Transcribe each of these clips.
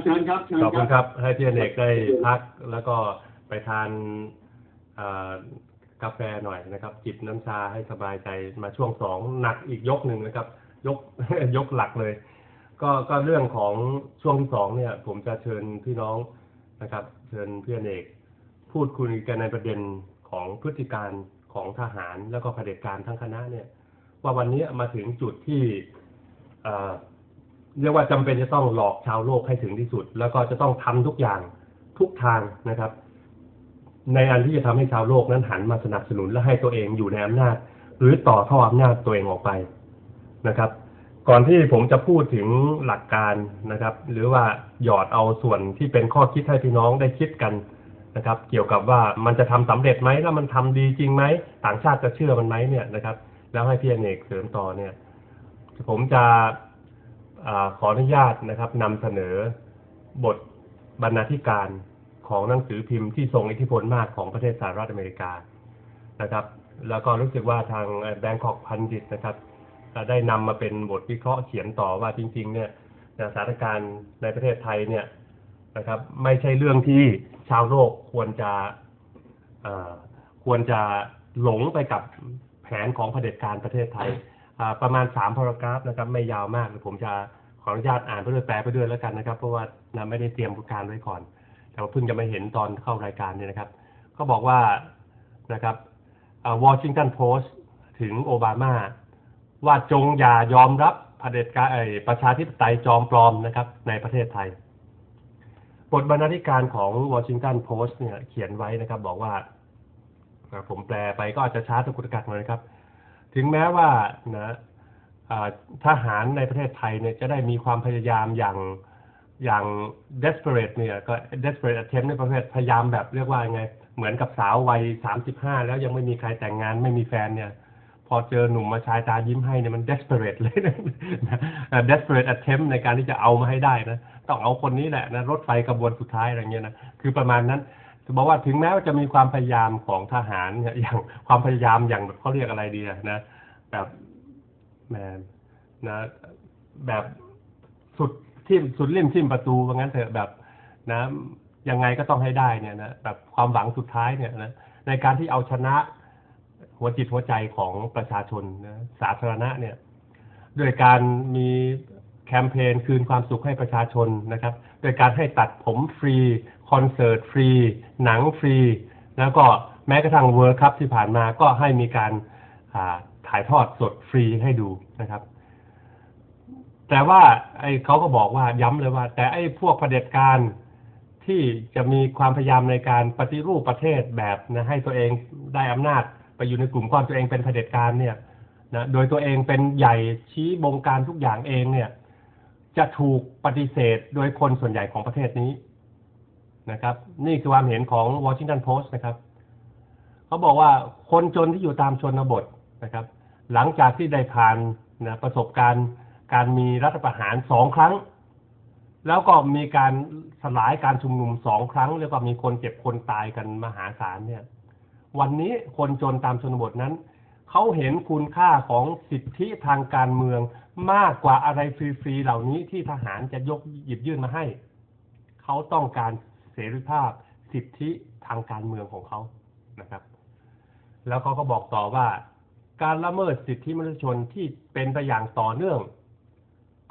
เชิญครับเชิญขอบคุณครับ ให้พี่อเนกได้พักแล้วก็ไปทานกาแฟหน่อยนะครับ จิบน้ำชาให้สบายใจมาช่วงสองหนักอีกยกหนึ่งนะครับ ยกยกหลักเลย ก็ก็เรื่องของช่วงสองเนี่ย ผมจะเชิญพี่น้องนะครับ เชิญพี่อเนกพูดคุยกันในประเด็นของพฤติการของทหารแล้วก็เผด็จการทั้งคณะเนี่ย ว่าวันนี้มาถึงจุดที่ เรียกว่าจำเป็นจะต้องหลอกชาวโลกให้ถึงที่สุด แล้วก็จะต้องทำทุกอย่างทุกทางนะครับ ในอันที่จะทำให้ชาวโลกนั้นหันมาสนับสนุนและให้ตัวเองอยู่ในอำนาจ หรือต่อท่ออำนาจตัวเองออกไปนะครับ ก่อนที่ผมจะพูดถึงหลักการนะครับ หรือว่าหยอดเอาส่วนที่เป็นข้อคิดให้พี่น้องได้คิดกันนะครับ เกี่ยวกับว่ามันจะทำสำเร็จไหมแล้วมันทำดีจริงไหมต่างชาติจะเชื่อมันไหมเนี่ยนะครับ แล้วให้พี่อเนกเสริมต่อเนี่ย ผมจะ ขออนุญาตนะครับนำเสนอบทบรรณาธิการของหนังสือพิมพ์ที่ทรงอิทธิพลมากของประเทศสหรัฐอเมริกานะครับ แล้วก็รู้สึกว่าทางแบงคอกพันดิตนะครับ ได้นำมาเป็นบทวิเคราะห์เขียนต่อว่าจริง ๆ เนี่ยสถานการณ์ในประเทศไทยเนี่ยนะครับ ไม่ใช่เรื่องที่ชาวโลกควรจะควรจะหลงไปกับแผนของเผด็จการประเทศไทย ประมาณสามพารากราฟนะครับไม่ยาวมากเดี๋ยผมจะขออนุญาตอ่านไปด้วยแปลไปด้วยแล้วกันนะครับ เพราะว่านะไม่ได้เตรียมการไว้ก่อน แต่ว่าเพิ่งจะมาเห็นตอนเข้ารายการเนี่ยนะครับเขาบอกว่านะครับวอชิงตันโพสต์ถึงโอบามาว่าจงอย่ายอมรับเผด็จการประชาธิปไตยจอมปลอมนะครับ ในประเทศไทย บทบรรณาธิการของวอชิงตันโพสต์เนี่ยเขียนไว้นะครับ บอกว่าอ่าผมแปลไปก็อาจจะช้าตะกุกตะกักหน่อยนะครับ ถึงแม้ว่านะทหารในประเทศไทยเนี่ยจะได้มีความพยายามอย่างอย่าง desperate เนี่ยก็ desperate attempt ในประเภทพยายามแบบเรียกว่าไง เหมือนกับสาววัยสามสิบห้าแล้วยังไม่มีใครแต่งงานไม่มีแฟนเนี่ย พอเจอหนุ่มมาชายตายิ้มให้เนี่ยมัน desperate เลยนะ desperate attempt ในการที่จะเอามาให้ได้นะ ต้องเอาคนนี้แหละนะ รถไฟกระบวนสุดท้ายอะไรเงี้ยนะ คือประมาณนั้น จะบอกว่าถึงแม้ว่าจะมีความพยายามของทหารอย่างความพยายามอย่างเขาเรียกอะไรดีนะ แบบแหมนะแบบสุดทิ่มสุดริมทิ่มประตูว่างั้นเถอะแบบนะยังไงก็ต้องให้ได้เนี่ยนะแบบความหวังสุดท้ายเนี่ยนะในการที่เอาชนะหัวจิตหัวใจของประชาชนนะสาธารณะเนี่ยด้วยการมีแคมเปญคืนความสุขให้ประชาชนนะครับ โดยการให้ตัดผมฟรี คอนเสิร์ตฟรี หนังฟรี แล้วก็แม้กระทั่งเวิร์คัพที่ผ่านมาก็ให้มีการถ่ายทอดสดฟรีให้ดูนะครับ แต่ว่าไอ้เขาก็บอกว่าย้ำเลยว่า แต่ไอ้พวกเผด็จการที่จะมีความพยายามในการปฏิรูปประเทศแบบนะให้ตัวเองได้อำนาจไปอยู่ในกลุ่มก้อนตัวเองเป็นเผด็จการเนี่ยนะโดยตัวเองเป็นใหญ่ชี้บงการทุกอย่างเองเนี่ย จะถูกปฏิเสธโดยคนส่วนใหญ่ของประเทศนี้ นะครับ นี่คือความเห็นของ Washington Post นะครับเขาบอกว่าคนจนที่อยู่ตามชนบทนะครับ หลังจากที่ได้ผ่านนะประสบการณ์การมีรัฐประหารสองครั้ง แล้วก็มีการสลายการชุมนุมสองครั้ง แล้วก็มีคนเจ็บคนตายกันมหาศาลเนี่ย วันนี้คนจนตามชนบทนั้นเขาเห็นคุณค่าของสิทธิทางการเมืองมากกว่าอะไรฟรีๆเหล่านี้ที่ทหารจะยกหยิบยื่นมาให้ เขาต้องการ เสรีภาพสิทธิทางการเมืองของเขานะครับ แล้วเขาก็บอกต่อว่า การละเมิดสิทธิมนุษยชนที่เป็นไปอย่างต่อเนื่อง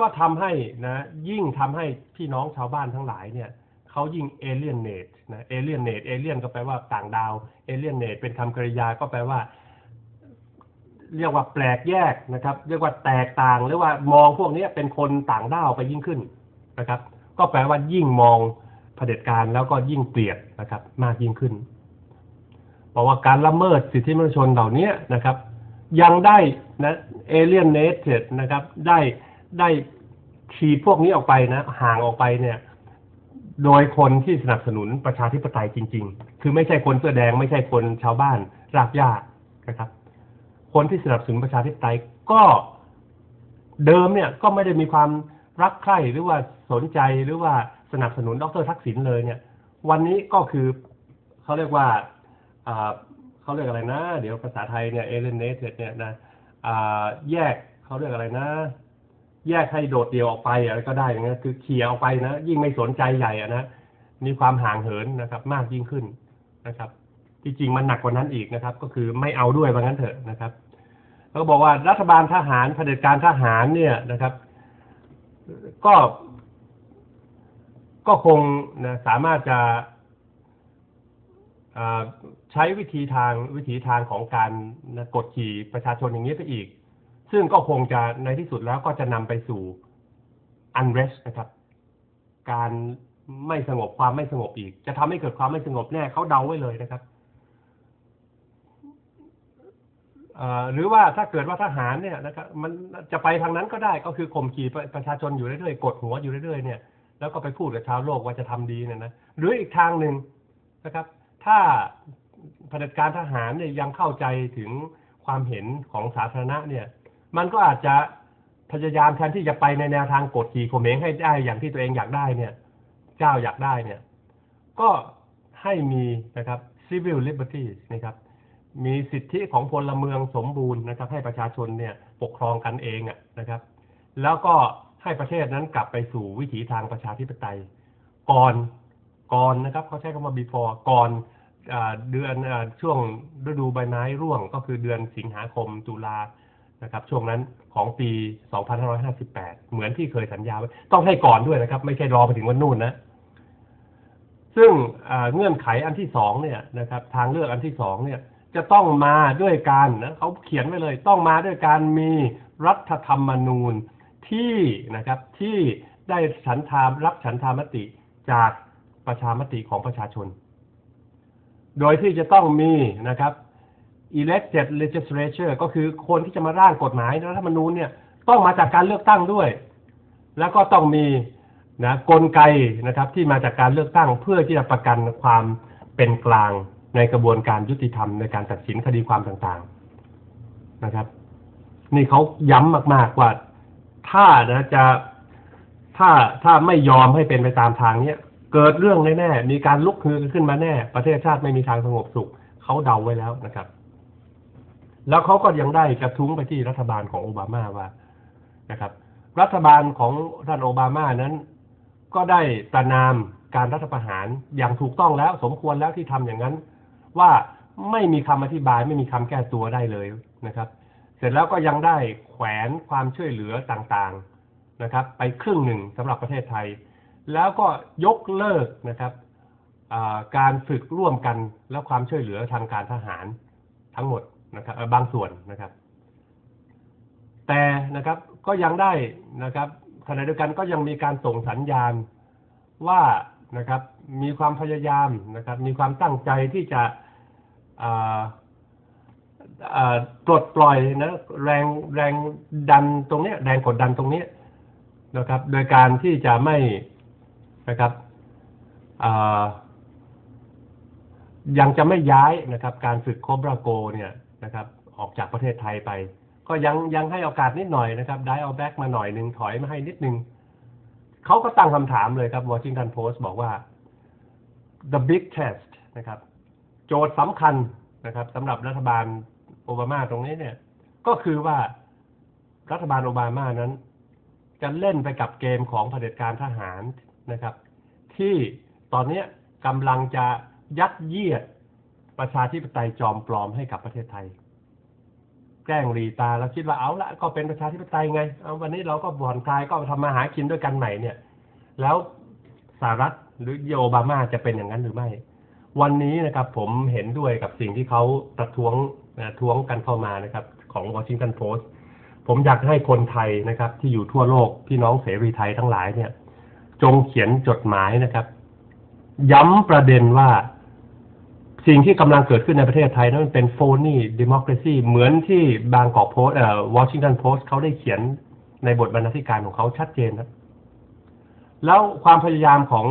ก็ทำให้นะยิ่งทำให้พี่น้องชาวบ้านทั้งหลายเนี่ยเขายิ่งเอเลียนเนตนะเอเลียนเนตเอเลียนก็แปลว่าต่างดาวเอเลียนเนตเป็นคำกริยาก็แปลว่า เรียกว่าแปลกแยกนะครับ เรียกว่าแตกต่างหรือว่ามองพวกนี้เป็นคนต่างด้าวไปยิ่งขึ้นนะครับ ก็แปลว่ายิ่งมอง เผด็จการแล้วก็ยิ่งเกลียดนะครับมากยิ่งขึ้น เพราะว่าการละเมิดสิทธิมนุษยชนเหล่านี้นะครับ ยังได้นะเอเลียนเนตนะครับได้ได้ขีพวกนี้ออกไปนะห่างออกไปเนี่ยโดยคนที่สนับสนุนประชาธิปไตยจริง ๆ คือไม่ใช่คนเสื้อแดง ไม่ใช่คนชาวบ้านรากหญ้านะครับ คนที่สนับสนุนประชาธิปไตยก็เดิมเนี่ยก็ไม่ได้มีความรักใคร่หรือว่าสนใจหรือว่า สนับสนุนดรทักษิณเลยเนี่ย วันนี้ก็คือเขาเรียกว่าเขาเรียกอะไรนะ เดี๋ยวภาษาไทยเนี่ยเอเลนเนสเนี่ยนะแยกเขาเรียกอะไรนะ แยกให้โดดเดี่ยวออกไปอะไรก็ได้นะคือเคลียร์ออกไปนะ ยิ่งไม่สนใจใหญ่อะนะมีความห่างเหินนะครับ มากยิ่งขึ้นนะครับ ที่จริงมันหนักกว่านั้นอีกนะครับ ก็คือไม่เอาด้วยว่างั้นเถอะนะครับแล้วก็บอกว่ารัฐบาลทหารเผด็จการทหารเนี่ยนะครับ ก็ ก็คงนะสามารถจะใช้วิธีทางวิธีทางของการนะกดขี่ประชาชนอย่างนี้ไปอีก ซึ่งก็คงจะในที่สุดแล้วก็จะนำไปสู่ unrest นะครับ การไม่สงบความไม่สงบอีก จะทำให้เกิดความไม่สงบแน่เขาเดาไว้เลยนะครับหรือว่าถ้าเกิดว่าทหารเนี่ยนะครับมันจะไปทางนั้นก็ได้ก็คือข่มขี่ประชาชนอยู่เรื่อยๆกดหัวอยู่เรื่อยๆเนี่ย แล้วก็ไปพูดกับชาวโลกว่าจะทำดีเนี่ยนะหรืออีกทางหนึ่งนะครับ ถ้าเผด็จการทหารเนี่ยยังเข้าใจถึงความเห็นของสาธารณะเนี่ย มันก็อาจจะพยายามแทนที่จะไปในแนวทางกดขี่ข่มเหงให้ได้อย่างที่ตัวเองอยากได้เนี่ย เจ้าอยากได้เนี่ย ก็ให้มีนะครับ civil liberties นะครับ มีสิทธิของพลเมืองสมบูรณ์นะครับ ให้ประชาชนเนี่ยปกครองกันเองอะนะครับ แล้วก็ ให้ประเทศนั้นกลับไปสู่วิถีทางประชาธิปไตย ก่อนก่อนนะครับเขาใช้คำว่า before ก่อนอเดือนอช่วงฤดูใบไม้ร่วงก็คือเดือนสิงหาคมตุลานะครับช่วงนั้นของปี 2558 เหมือนที่เคยสัญญาไว้ ต้องให้ก่อนด้วยนะครับ ไม่ใช่รอไปถึงวันนู่นนะ ซึ่งเงื่อนไขอันที่สองเนี่ยนะครับ ทางเลือกอันที่สองเนี่ย จะต้องมาด้วยการนะเขาเขียนไว้เลย ต้องมาด้วยการมีรัฐธรรมนูญ ที่นะครับที่ได้ฉันทามรับฉันทามติจากประชามติของประชาชน โดยที่จะต้องมีนะครับ elected legislature ก็คือคนที่จะมาร่างกฎหมายรัฐธรรมนูญเนี่ยต้องมาจากการเลือกตั้งด้วย แล้วก็ต้องมีนะกลไกนะครับที่มาจากการเลือกตั้งเพื่อที่จะประกันความเป็นกลางในกระบวนการยุติธรรมในการตัดสินคดีความต่างๆนะครับ นี่เขาย้ำมากๆว่า ถ้านะจะถ้าถ้าไม่ยอมให้เป็นไปตามทางเนี้ยเกิดเรื่องแน่ๆมีการลุกฮือขึ้นมาแน่ ประเทศชาติไม่มีทางสงบสุขเขาเดาไว้แล้วนะครับ แล้วเขาก็ยังได้กระทุ้งไปที่รัฐบาลของโอบามาว่านะครับ รัฐบาลของท่านโอบามานั้น ก็ได้ประนามการรัฐประหารอย่างถูกต้องแล้ว สมควรแล้วที่ทำอย่างนั้น ว่าไม่มีคำอธิบายไม่มีคำแก้ตัวได้เลยนะครับ เสร็จแล้วก็ยังได้แขวนความช่วยเหลือต่างๆนะครับ ไปครึ่งหนึ่งสำหรับประเทศไทย แล้วก็ยกเลิกนะครับการฝึกร่วมกันและความช่วยเหลือทางการทหารทั้งหมดนะครับบางส่วนนะครับ แต่นะครับก็ยังได้นะครับขณะเดียวกันก็ยังมีการส่งสัญญาณว่านะครับมีความพยายามนะครับ มีความตั้งใจที่จะ ปลดปล่อยนะแรงแรงดันตรงเนี้ยแรงกดดันตรงเนี้ยนะครับ โดยการที่จะไม่นะครับยังจะไม่ย้ายนะครับ การฝึกโคบราโกเนี่ยนะครับ ออกจากประเทศไทยไป ก็ยังยังให้โอกาสนิดหน่อยนะครับได้เอาแบ็กมาหน่อยหนึ่งถอยมาให้นิดนึงเขาก็ตั้งคำถามเลยครับ Washington Post บอกว่า the big test นะครับ โจทย์สำคัญนะครับสำหรับรัฐบาล โอบามาตรงนี้เนี่ย ก็คือว่ารัฐบาลโอบามานั้น จะเล่นไปกับเกมของเผด็จการทหารนะครับ ที่ตอนนี้กำลังจะยัดเยียดประชาธิปไตยจอมปลอมให้กับประเทศไทย แกล้งรีตาแล้วคิดว่าเอาละก็เป็นประชาธิปไตยไงเอาวันนี้เราก็ผ่อนคลายก็ทำมาหากินด้วยกันใหม่เนี่ย แล้วสหรัฐหรือโอบามาจะเป็นอย่างนั้นหรือไม่ วันนี้นะครับ ผมเห็นด้วยกับสิ่งที่เขาประท้วง นะท้วงกันเข้ามานะครับของ Washington Post ผมอยากให้คนไทยนะครับ ที่อยู่ทั่วโลกพี่น้องเสรีไทยทั้งหลายเนี่ย จงเขียนจดหมายนะครับ ย้ำประเด็นว่าสิ่งที่กำลังเกิดขึ้นในประเทศไทยนั้นมันเป็นโฟนี่ดิม o ครซีเหมือนที่บางกอกโพสเอ่อวอชิงตันโพสต์เขาได้เขียนในบทบรรณาธิการของเขาชัดเจนนะแล้วความพยายามของ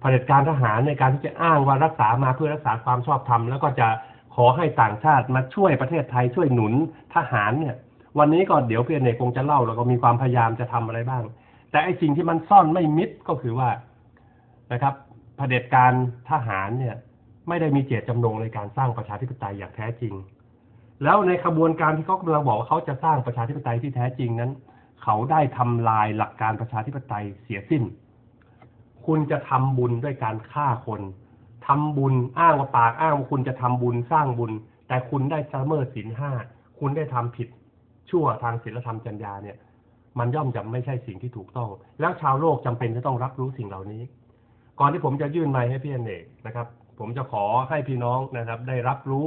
เผด็จการทหารในการที่จะอ้างว่ารักษามาเพื่อรักษาความชอบธรรมแล้วก็จะ อให้ต่างชาติมาช่วยประเทศไทยช่วยหนุนทหารเนี่ย วันนี้ก็เดี๋ยวเพื่อนเอกคงจะเล่าแล้วก็มีความพยายามจะทำอะไรบ้าง แต่ไอ้สิ่งที่มันซ่อนไม่มิดก็คือว่านะครับเผด็จการทหารเนี่ย ไม่ได้มีเจตจำนงในการสร้างประชาธิปไตยอย่างแท้จริง แล้วในขบวนการที่เขากำลังบอกว่าเขาจะสร้างประชาธิปไตยที่แท้จริงนั้น เขเขาได้ทำลายหลักการประชาธิปไตยเสียสิ้น คุณจะทำบุญด้วยการฆ่าคน ทำบุญอ้างว่าปากอ้างว่าคุณจะทำบุญสร้างบุญ แต่คุณได้ละเมิดศีลห้าคุณได้ทำผิดชั่วทางศีลธรรมจรรยาเนี่ย มันย่อมจะไม่ใช่สิ่งที่ถูกต้อง แล้วชาวโลกจำเป็นจะต้องรับรู้สิ่งเหล่านี้ ก่อนที่ผมจะยื่นไมค์ให้พี่อเนกนะครับ ผมจะขอให้พี่น้องนะครับ ได้รับรู้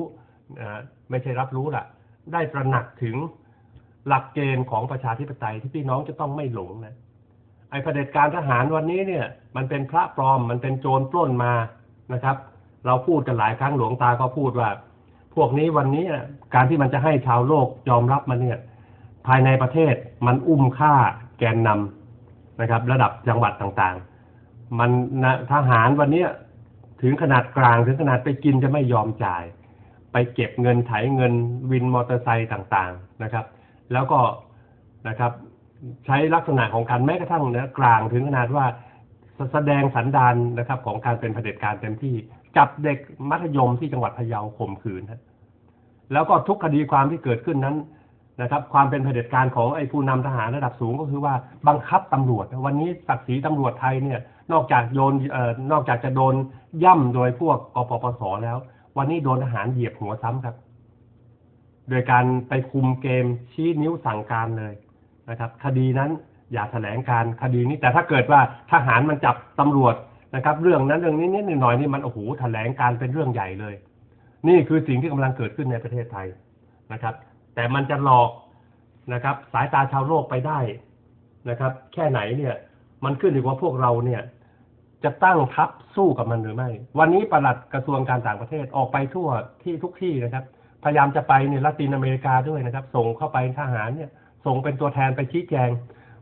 นะไม่ใช่รับรู้ล่ะ ได้ตระหนักถึงหลักเกณฑ์ของประชาธิปไตยที่พี่น้องจะต้องไม่หลงนะไอ้เผด็จการทหารวันนี้เนี่ย มันเป็นพระปลอมมันเป็นโจรปล้นมา นะครับ เราพูดกันหลายครั้งหลวงตาก็พูดว่า พวกนี้วันนี้การที่มันจะให้ชาวโลกยอมรับมันเนี่ย ภายในประเทศมันอุ้มฆ่าแกนนำนะครับ ระดับจังหวัดต่างๆ มันนะทหารวันเนี้ถึงขนาดกลางถึงขนาดไปกินจะไม่ยอมจ่าย ไปเก็บเงินไถเงินวินมอเตอร์ไซค์ต่างๆนะครับ แล้วก็นะครับ ใช้ลักษณะของการแม้กระทั่งเนื้อกลางถึงขนาดว่า แสดงสันดานนะครับ ของการเป็นเผด็จการเต็มที่ จับเด็กมัธยมที่จังหวัดพะเยาข่มขืนฮะแล้วก็ทุกคดีความที่เกิดขึ้นนั้นนะครับ ความเป็นเผด็จการของไอ้ผู้นำทหารระดับสูงก็คือว่าบังคับตำรวจ วันนี้ศักดิ์ศรีตำรวจไทยเนี่ย นอกจากโยนเอ่อนอกจากจะโดนย่ำโดยพวกกปปสแล้ว วันนี้โดนทหารเหยียบหัวซ้ำครับ โดยการไปคุมเกมชี้นิ้วสั่งการเลยนะครับ คดีนั้น อย่าแถลงการคดีนี้แต่ถ้าเกิดว่าทหารมันจับตำรวจนะครับ เรื่องนั้นเรื่องนี้นิดหน่อยนี่มันโอ้โหแถลงการเป็นเรื่องใหญ่เลย นี่คือสิ่งที่กำลังเกิดขึ้นในประเทศไทยนะครับ แต่มันจะหลอกนะครับ สายตาชาวโลกไปได้นะครับ แค่ไหนเนี่ยมันขึ้นอยู่ว่าพวกเราเนี่ยจะตั้งทัพสู้กับมันหรือไม่ วันนี้ประหลัดกระทรวงการต่างประเทศออกไปทั่วที่ทุกที่นะครับ พยายามจะไปเนี่ยละตินอเมริกาด้วยนะครับ ส่งเข้าไปทหารเนี่ย ส่งเป็นตัวแทนไปชี้แจง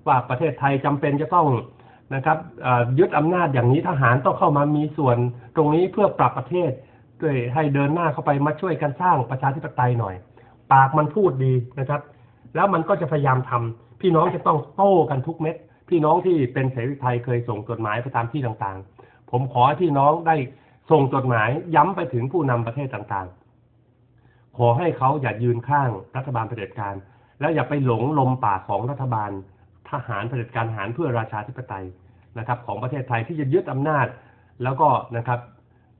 ว่าประเทศไทยจำเป็นจะต้องนะครับยึดอำนาจอย่างนี้ทหารต้องเข้ามามีส่วนตรงนี้เพื่อปรับประเทศด้วยให้เดินหน้าเข้าไปมาช่วยกันสร้างประชาธิปไตยหน่อย ปากมันพูดดีนะครับ แล้วมันก็จะพยายามทำพี่น้องจะต้องโต้กันทุกเม็ด พี่น้องที่เป็นเสรีไทยเคยส่งจดหมายไปตามที่ต่างๆ ผมขอให้พี่น้องได้ส่งจดหมายย้ำไปถึงผู้นำประเทศต่างๆ ขอให้เขาอย่ายืนข้างรัฐบาลเผด็จการ แล้วอย่าไปหลงลมปากของรัฐบาล ทหารเผด็จการทหารเพื่อราชาธิปไตยนะครับ ของประเทศไทยที่จะยึดอำนาจ แล้วก็นะครับ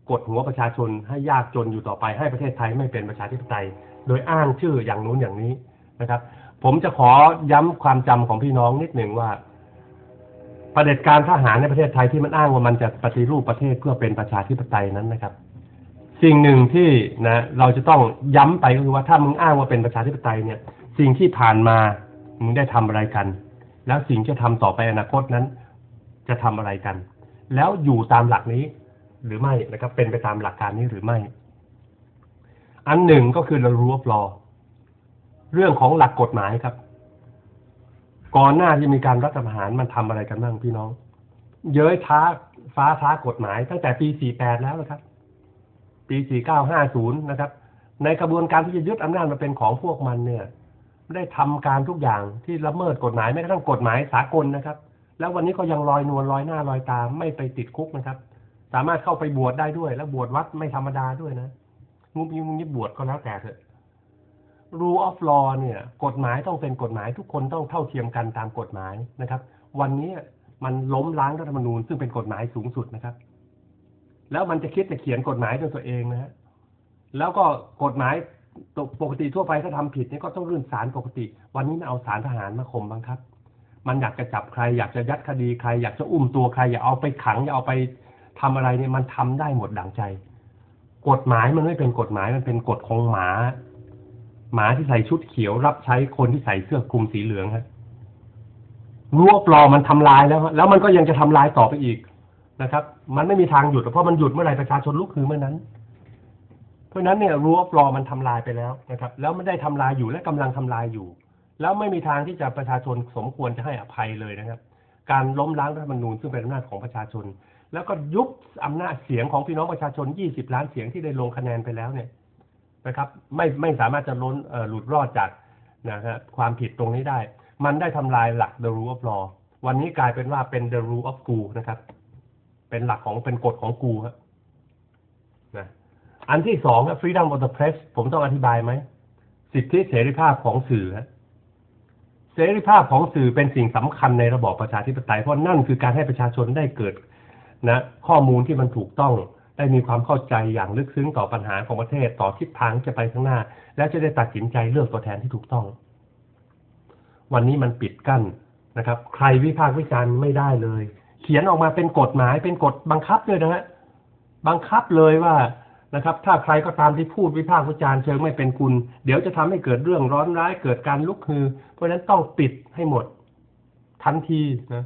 กดหัวประชาชนให้ยากจนอยู่ต่อไปให้ประเทศไทยไม่เป็นประชาธิปไตย โดยอ้างชื่ออย่างนู้นอย่างนี้นะครับ ผมจะขอย้ำความจำของพี่น้องนิดหนึ่งว่าเด็จการทหารในประเทศไทยที่มันอ้างว่ามันจะปฏิรูปประเทศเพื่อเป็นประชาธิปไตยนั้นนะครับ สิ่งหนึ่งที่นะเราจะต้องย้ำไปก็คือว่าถ้ามึงอ้างว่าเป็นประชาธิปไตยเนี่ย สิ่งที่ผ่านมามึงได้ทำอะไรกัน แล้วสิ่งที่จะทำต่อไปอนาคตนั้น จะทำอะไรกัน แล้วอยู่ตามหลักนี้หรือไม่นะครับ เป็นไปตามหลักการนี้หรือไม่ อันหนึ่งก็คือเรารู้ว่า law เรื่องของหลักกฎหมายครับ ก่อนหน้าที่มีการรัฐประหารมันทำอะไรกันบ้างพี่น้อง เย้ยท้าฟ้าท้ากฎหมาย ตั้งแต่ปี 48 แล้วนะครับ ปี 4950 นะครับ ในกระบวนการที่จะยึดอำนาจมาเป็นของพวกมันเนี่ย ได้ทำการทุกอย่างที่ละเมิดกฎหมายแม้กระทั่งกฎหมายสากลนะครับ แล้ววันนี้ก็ยังลอยนวลลอยหน้าลอยตาไม่ไปติดคุกนะครับ สามารถเข้าไปบวชได้ด้วย แล้วบวชวัดไม่ธรรมดาด้วยนะงุบยิงุบยิบบวชก็แล้วแต่เถอะ rule of law เนี่ย กฎหมายต้องเป็นกฎหมายทุกคนต้องเท่าเทียมกันตามกฎหมายนะครับ วันนี้มันล้มล้างรัฐธรรมนูญซึ่งเป็นกฎหมายสูงสุดนะครับ แล้วมันจะคิดจะเขียนกฎหมายด้วยตัวเองนะฮะแล้วก็กฎหมาย ปกติทั่วไปถ้าทำผิดเนี่ยก็ต้องรื่นศาลปกติ วันนี้มันเอาศาลทหารมาข่มบังคับ มันอยากจะจับใคร อยากจะยัดคดีใคร อยากจะอุ้มตัวใคร อยากเอาไปขังอยากเอาไปทำอะไรเนี่ยมันทำได้หมดดั่งใจ กฎหมายมันไม่เป็นกฎหมายมันเป็นกฎของหมา หมาที่ใส่ชุดเขียวรับใช้คนที่ใส่เสื้อคลุมสีเหลืองครับรวบรอมันทำลายแล้วแล้วมันก็ยังจะทำลายต่อไปอีกนะครับ มันไม่มีทางหยุดเพราะมันหยุดเมื่อไหร่ประชาชนลุกคือเมื่อนั้น เพราะนั้นเนี่ยรวบรอมันทำลายไปแล้วนะครับ แล้วไม่ได้ทำลายอยู่และกำลังทำลายอยู่ แล้วไม่มีทางที่จะประชาชนสมควรจะให้อภัยเลยนะครับ การล้มล้างรัฐธรรมนูญซึ่งเป็นอำนาจของประชาชน แล้วก็ยุบอำนาจเสียงของพี่น้องประชาชน 20 ล้านเสียงที่ได้ลงคะแนนไปแล้วเนี่ยนะครับ ไม่ไม่สามารถจะล้นหลุดรอดจากนะฮะความผิดตรงนี้ได้ มันได้ทำลายหลัก the rule of law วันนี้กลายเป็นว่าเป็น the rule of กูนะครับ เป็นหลักของเป็นกฎของกูครับ อันที่สองครับ freedom of the press ผมต้องอธิบายไหม สิทธิเสรีภาพของสื่อเสรีภาพของสื่อเป็นสิ่งสำคัญในระบอบประชาธิปไตยเพราะนั่นคือการให้ประชาชนได้เกิดนะ ข้อมูลที่มันถูกต้องได้มีความเข้าใจอย่างลึกซึ้งต่อปัญหาของประเทศต่อทิศทางจะไปข้างหน้า และจะได้ตัดสินใจเลือกตัวแทนที่ถูกต้อง วันนี้มันปิดกั้นนะครับ ใครวิพากษ์วิจารณ์ไม่ได้เลย เขียนออกมาเป็นกฎหมายเป็นกฎบังคับเลยนะฮะบังคับเลยว่า นะครับ ถ้าใครก็ตามที่พูดวิพากษ์วิจารณ์เชิงไม่เป็นคุณ เดี๋ยวจะทำให้เกิดเรื่องร้อนร้ายเกิดการลุกฮือ เพราะฉะนั้นต้องปิดให้หมด ทันทีนะ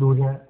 ดูนะ